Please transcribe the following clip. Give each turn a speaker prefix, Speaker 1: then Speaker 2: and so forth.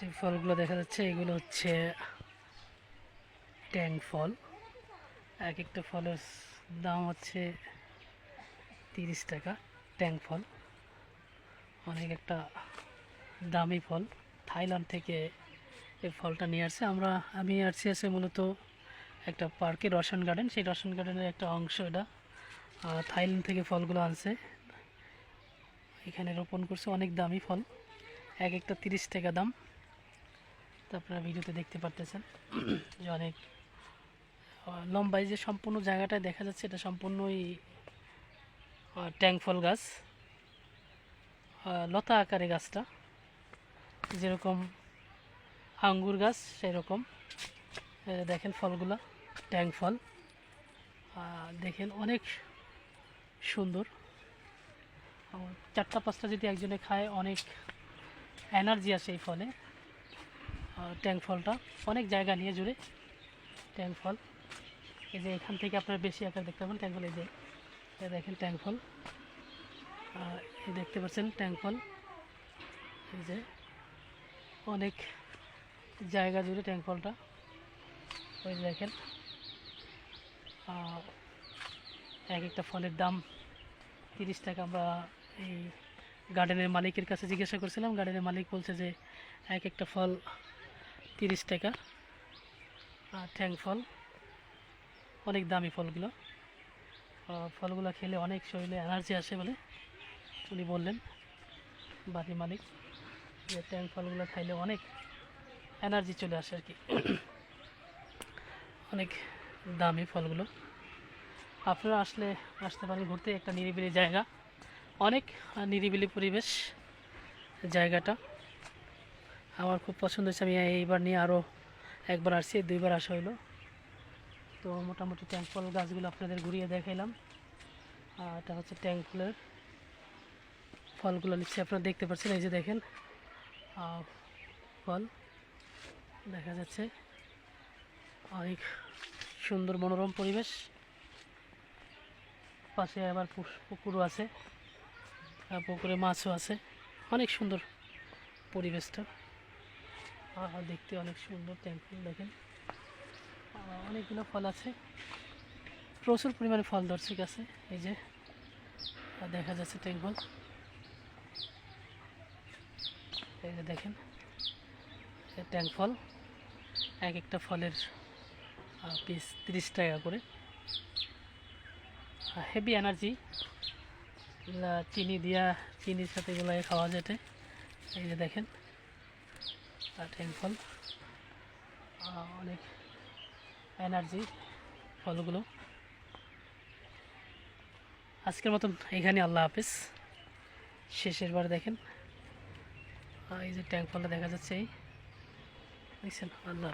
Speaker 1: যে ফলগুলো দেখা যাচ্ছে, এগুলো হচ্ছে ট্যাং ফল। এক একটা ফলের দাম হচ্ছে তিরিশ টাকা, ট্যাং ফল। অনেক একটা দামি ফল। থাইল্যান্ড থেকে এই ফলটা নিয়ে আসছে। আমরা, আমি আসছি আছে মূলত একটা পার্কে রসায়ন গার্ডেন। সেই রসায়ন গার্ডেনের একটা অংশ এটা। থাইল্যান্ড থেকে ফলগুলো আনছে। এখানে রোপণ করছে অনেক দামি ফল। এক একটা তিরিশ টাকা দাম। তো আপনারা ভিডিওতে দেখতে পারতেছেন যে অনেক আহ, লম্বায় যে সম্পূর্ণ জায়গাটায় দেখা যাচ্ছে এটা সম্পূর্ণই আহ, ট্যাং ফল গাছ। লতা আকারে গাছটা যেরকম আঙ্গুর গাছ সেরকম। দেখেন ফলগুলা ট্যাং ফল। দেখেন অনেক সুন্দর। চারটা পাঁচটা যদি একজনে খায় অনেক এনার্জি আসে এই ফলে। আহ, ট্যাং ফলটা। অনেক জায়গা নিয়ে জুড়ে ট্যাঙ্ক ফল। এই যে এখান থেকে আপনারা বেশি আকার দেখতে পাবেন ট্যাঙ্ক ফল। এই যে দেখেন ট্যাঙ্ক ফল। দেখতে পাচ্ছেন ট্যাঙ্ক ফল। এই যে অনেক জায়গা জুড়ে ট্যাঙ্ক ফলটা। ওই যে দেখেন। এক একটা ফলের দাম তিরিশ টাকা। আমরা এই গার্ডেনের মালিকের কাছে জিজ্ঞাসা করছিলাম। গার্ডেনের মালিক বলছে যে এক একটা ফল তিরিশ টাকা। আর ট্যাং ফল, অনেক দামি ফলগুলো। ফলগুলো খেলে অনেক শরীরে এনার্জি আসে বলে উনি বললেন বাড়ির মালিক। যে ট্যাং ফলগুলো খাইলে অনেক এনার্জি চলে আসে আর কি। অনেক দামি ফলগুলো। আপনারা আসলে আসতে পারেন ঘুরতে, একটা নিরিবিলি জায়গা। অনেক নিরিবিলি পরিবেশ জায়গাটা। আমার খুব পছন্দ হয়েছে। আমি এইবার নিয়ে আরও একবার আসছি, দুইবার আসা হইল। তো মোটামুটি ট্যাঙ্ক ফল গাছগুলো আপনাদের ঘুরিয়ে দেখাইলাম। আর এটা হচ্ছে ট্যাঙ্ক ফুলের ফলগুলো নিচ্ছে, আপনারা দেখতে পাচ্ছেন, এই যে দেখেন ফল দেখা যাচ্ছে। অনেক সুন্দর মনোরম পরিবেশ। পাশে আবার পুকুরও আছে পুকুরে মাছও আছে। অনেক সুন্দর পরিবেশটা। দেখতে অনেক সুন্দর ট্যাঙ্কুল দেখেন। অনেকগুলো ফল আছে। প্রচুর পরিমাণে ফল ধরছে গাছে। এই যে দেখা যাচ্ছে ট্যাঙ্কুল এই যে দেখেন ট্যাঙ্ক ফল। এক একটা ফলের পিস তিরিশ টাকা করে। হেভি এনার্জি চিনি দিয়া, চিনির সাথে এগুলো খাওয়া যেতে। এই যে দেখেন ফল অনেক এনার্জি ফলগুলো। আজকের মতন এখানে আল্লাহ হাফিজ। শেষের বার দেখেন এই যে ট্যাঙ্ক ফলটা দেখা যাচ্ছে এই। দেখছেন? আল্লাহ।